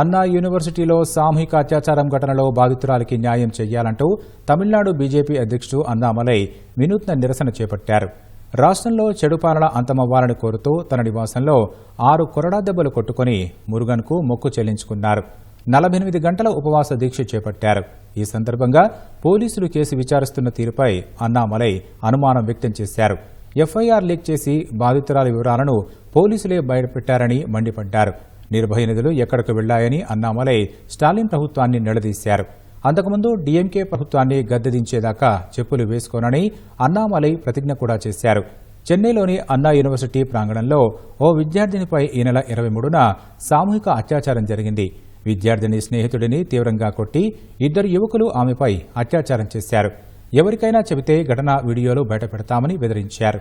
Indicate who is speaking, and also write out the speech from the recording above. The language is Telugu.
Speaker 1: అన్నా యూనివర్సిటీలో సామూహిక అత్యాచారం ఘటనలో బాధితురాలికి న్యాయం చేయాలంటూ తమిళనాడు బీజేపీ అధ్యక్షుడు అన్నామలై వినూత్న నిరసన చేపట్టారు. రాష్ట్రంలో చెడు పాలన అంతమవ్వాలని కోరుతూ తన నివాసంలో ఆరు కొరడా దెబ్బలు కొట్టుకుని మురుగన్కు మొక్కు చెల్లించుకున్నారు. నలభై ఎనిమిది గంటల ఉపవాస దీక్ష చేపట్టారు. ఈ సందర్భంగా పోలీసులు కేసు విచారిస్తున్న తీరుపై అన్నామలై అనుమానం వ్యక్తం చేశారు. ఎఫ్ఐఆర్ లీక్ చేసి బాధితురాలి వివరాలను పోలీసులే బయటపెట్టారని మండిపడ్డారు. నిర్భయ నిధులు ఎక్కడకు వెళ్ళాయని అన్నామలై స్టాలిన్ ప్రభుత్వాన్ని నిలదీశారు. అంతకుముందు డీఎంకే ప్రభుత్వాన్ని గద్దెదించేదాకా చెప్పులు వేసుకోనని అన్నామలై ప్రతిజ్ఞ కూడా చేశారు. చెన్నైలోని అన్నా యూనివర్సిటీ ప్రాంగణంలో ఓ విద్యార్థినిపై ఈ నెల ఇరవై మూడున సామూహిక అత్యాచారం జరిగింది. విద్యార్థిని స్నేహితుడిని తీవ్రంగా కొట్టి ఇద్దరు యువకులు ఆమెపై అత్యాచారం చేశారు. ఎవరికైనా చెబితే ఘటన వీడియోలు బయటపెడతామని బెదిరించారు.